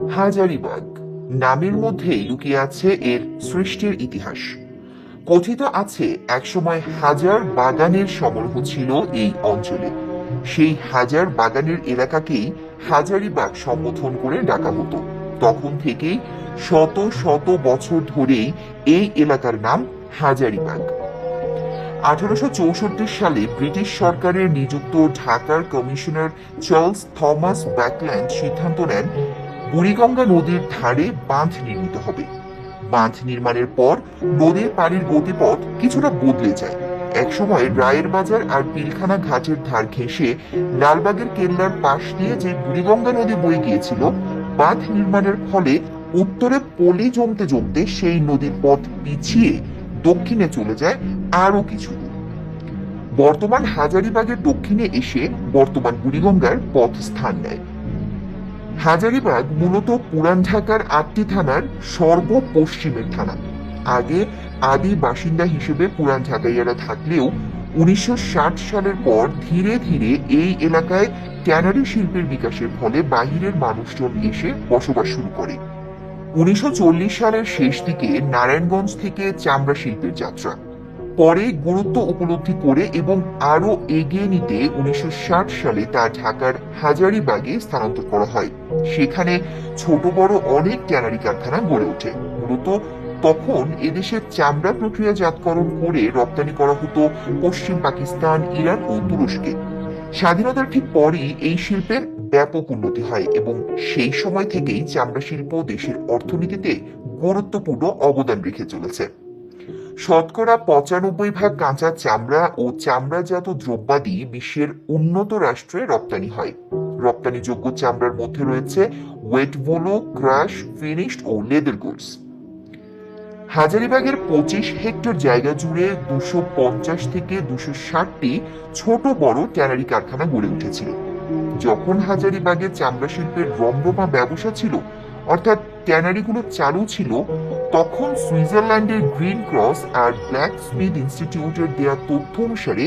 হাজারিবাগ। নামের মধ্যেই লুকিয়ে আছে এর সৃষ্টির ইতিহাস। কথিত আছে, একসময় হাজার বাগানের সমারোহ ছিল এই অঞ্চলে। সেই হাজার বাগানের এলাকাকেই হাজারিবাগ সম্বোধন করে ডাকা হতো। তখন থেকেই শত শত বছর ধরেই এই এলাকার নাম হাজারিবাগ। আঠারোশো চৌষট্টি সালে ব্রিটিশ সরকারের নিযুক্ত ঢাকার কমিশনার চার্লস থমাস ব্যাকল্যান্ড সিদ্ধান্ত নেন বুড়িগঙ্গা নদীর ধারে বাঁধ নির্মিত হবে। বাঁধ নির্মাণের পর নদীর পানির গতিপথ কিছুটা বদলে যায়। একসময় রায়ের বাজার আর পিলখানা ঘাটের ধার ঘেঁষে লালবাগের কেল্লার পাশ দিয়ে যে বুড়িগঙ্গা নদী বয়ে গিয়েছিল, বাঁধ নির্মাণের ফলে উত্তরে পলি জমতে জমতে সেই নদীর পথ পিছিয়ে দক্ষিণে চলে যায় আরও কিছু বর্তমান হাজারিবাগের দক্ষিণে এসে বর্তমান বুড়িগঙ্গার পথ স্থান নেয়। হাজারিবাগ মূলত পুরান ঢাকার আটটি থানার সর্বপশ্চিমের থানা। আগে আদি বাসিন্দা হিসেবে পুরান ঢাকাইয়ারা থাকলেও উনিশশো ষাট সালের পর ধীরে ধীরে এই এলাকায় ট্যানারি শিল্পের বিকাশের ফলে বাহিরের মানুষজন এসে বসবাস শুরু করে। উনিশশো চল্লিশ সালের শেষ দিকে নারায়ণগঞ্জ থেকে চামড়া শিল্পের যাত্রা। পরে গুরুত্ব উপলব্ধি করে এবং আরও এগিয়ে নিতে উনিশশো সালে তা ঢাকার হাজারিবাগে স্থানান্তর করা হয়। সেখানে ছোট বড় অনেক ট্যানারি কারখানা গড়ে ওঠে। মূলত তখন এদেশের চামড়া প্রক্রিয়াজাতকরণ করে রপ্তানি করা হতো পশ্চিম পাকিস্তান, ইরান ও তুরস্কে। স্বাধীনতার ঠিক পরই এই শিল্পের ব্যাপক উন্নতি হয় এবং সেই সময় থেকেই চামড়া শিল্প দেশের অর্থনীতিতে গুরুত্বপূর্ণ অবদান রেখে চলেছে। শতকরা পঁচানব্বই ভাগ কাঁচা চামড়া ও চামড়াজাত দ্রব্যাদি বিশ্বের উন্নত রাষ্ট্রে রপ্তানি হয়। রপ্তানিযোগ্য চামড়ার মধ্যে রয়েছে ওয়েট ভোলো ক্রাশ ফিনিশড ও লেদার গুডস হাজারিবাগের পঁচিশ হেক্টর জায়গা জুড়ে দুশো পঞ্চাশ থেকে দুশো ষাটটি ছোট বড় ট্যানারি কারখানা গড়ে উঠেছিল। যখন হাজারিবাগে চামড়া শিল্পের রমরমা ব্যবসা ছিল, অর্থাৎ ট্যানারিগুলো চালু ছিল, তখন সুইজারল্যান্ডের গ্রিন ক্রস আর ব্ল্যাক স্মিথ ইনস্টিটিউটের দেওয়া তথ্য অনুসারে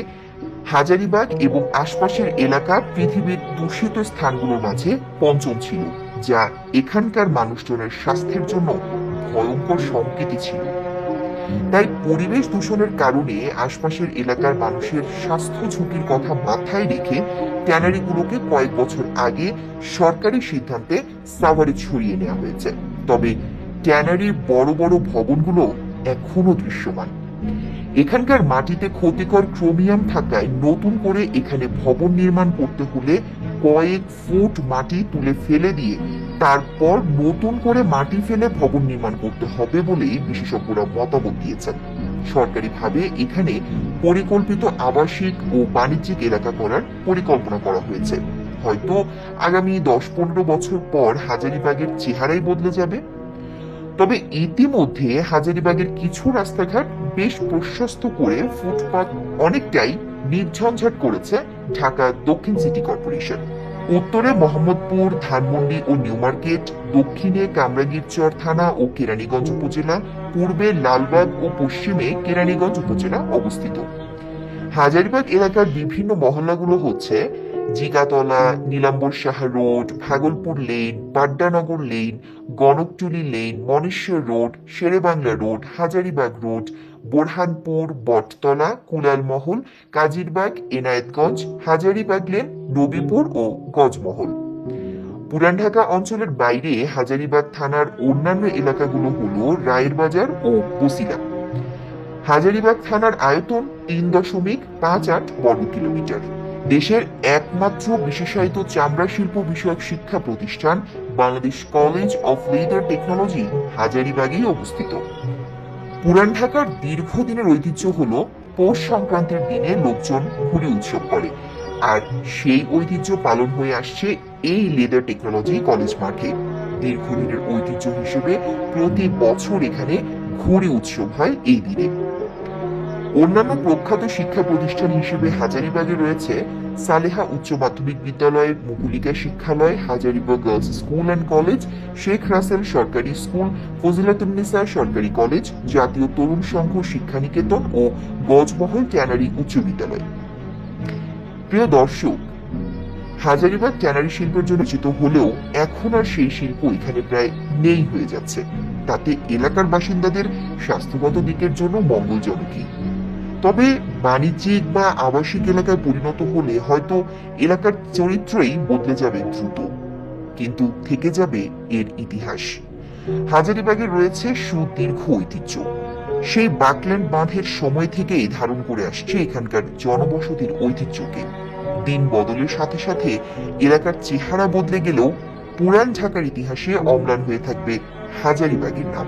হাজারিবাগ এবং আশপাশের এলাকা পৃথিবীর দূষিত স্থানগুলোর মাঝে পঞ্চম ছিল, যা এখানকার মানুষজনের স্বাস্থ্যের জন্য ভয়ঙ্কর সংকেতই ছিল। তাই পরিবেশ দূষণের কারণে আশপাশের এলাকার মানুষের স্বাস্থ্য ঝুঁকির কথা মাথায় রেখে ট্যানারিগুলোকে কয়েক বছর আগে সরকারি সিদ্ধান্তে সাভারে ছড়িয়ে নেওয়া হয়েছে। তবে ট্যানারির বড় বড় ভবনগুলো এখনও দৃশ্যমান। এখানকার মাটিতে ক্ষতিকর ক্রোমিয়াম থাকায় নতুন করে এখানে ভবন নির্মাণ করতে হলে কয়েক ফুট মাটি তুলে ফেলে দিয়ে তারপর নতুন করে মাটি ফেলে ভবন নির্মাণ করতে হবে বলেই বিশেষজ্ঞরা মতামত দিয়েছেন। সরকারিভাবে এখানে পরিকল্পিত আবাসিক ও বাণিজ্যিক এলাকা করার পরিকল্পনা করা হয়েছে। হয়তো আগামী দশ পনেরো বছর পর হাজারিবাগের চেহারাই বদলে যাবে। তবে ইতিমধ্যে হাজারিবাগের কিছু রাস্তাঘাট বেশ প্রশস্ত করে ফুটপাত অনেকটাই নির্ঝঞ্ঝাট করেছে ঢাকা দক্ষিণ সিটি কর্পোরেশন। উত্তরে মোহাম্মদপুর, ধানমন্ডি ও নিউ মার্কেট, দক্ষিণে কামরাগীরচর থানা ও কেরানীগঞ্জ উপজেলা, পূর্বে লালবাগ ও পশ্চিমে কেরানীগঞ্জ উপজেলা অবস্থিত। হাজারিবাগ এলাকার বিভিন্ন মহল্লাগুলো হচ্ছে Zigatola, Nilambar Saha road, Bhagalpur lane, Paddanagar lane, Ganaktuli lane, Moneshwar road, Sherebangla road, Hazaribagh road, Borhanpur, Battala, Kulalmahal, Kazirbagh, Enayetganj, Hazaribagh lane, Nabipur ও গজমহল। পুরান ঢাকা অঞ্চলের বাইরে হাজারিবাগ থানার অন্যান্য এলাকাগুলো হলো রায়ের বাজার ও বসিলা। হাজারিবাগ থানার আয়তন তিন দশমিক পাঁচ আট বর্গ কিলোমিটার। দেশের একমাত্র বিশেষায়িত চামড়া শিল্প বিষয়ক শিক্ষা প্রতিষ্ঠান Bangladesh college of leather technology হাজারিবাগেই অবস্থিত। পুরান ঢাকার দীর্ঘদিনের ঐতিহ্য হলো পৌষ সংক্রান্তির দিনে লোকজন ঘুরে উৎসব করে। আর সেই ঐতিহ্য পালন হয়ে আসছে এই লেদার টেকনোলজি কলেজ মাঠে। দীর্ঘদিনের ঐতিহ্য হিসেবে প্রতি বছর এখানে ঘুরে উৎসব হয় এই দিনে। অন্যান্য প্রখ্যাত শিক্ষা প্রতিষ্ঠান হিসেবে হাজারিবাগে রয়েছে সালেহা উচ্চ মাধ্যমিক বিদ্যালয়, Mukulika শিক্ষালয়, Hazaribagh girls school and college, Sheikh Russel সরকারি স্কুল ফজিলাতুন্নিসা সরকারি কলেজ, জাতীয় তরুণ সংঘ শিক্ষানিকেতন ও গজমহল ট্যানারি উচ্চ বিদ্যালয়। প্রিয় দর্শক, হাজারিবাগ ট্যানারি শিল্পের জন্য রচিত হলেও এখন আর সেই শিল্প এখানে প্রায় নেই হয়ে যাচ্ছে। তাতে এলাকার বাসিন্দাদের স্বাস্থ্যগত দিকের জন্য মঙ্গলজনকই। তবে বাণিজ্যিক বা আবাসিক এলাকায় পরিণত হলে হয়তো এলাকার চরিত্রই বদলে যাবে দ্রুত, কিন্তু থেকে যাবে এর ইতিহাস। হাজারিবাগে রয়েছে সুদীর্ঘ ঐতিহ্য। সেই বাকল্যান্ড বাঁধের সময় থেকেই ধারণ করে আসছে এখানকার জনবসতির ঐতিহ্যকে। দিন বদলের সাথে সাথে এলাকার চেহারা বদলে গেলেও পুরান ঢাকার ইতিহাসে অম্লান হয়ে থাকবে হাজারিবাগের নাম।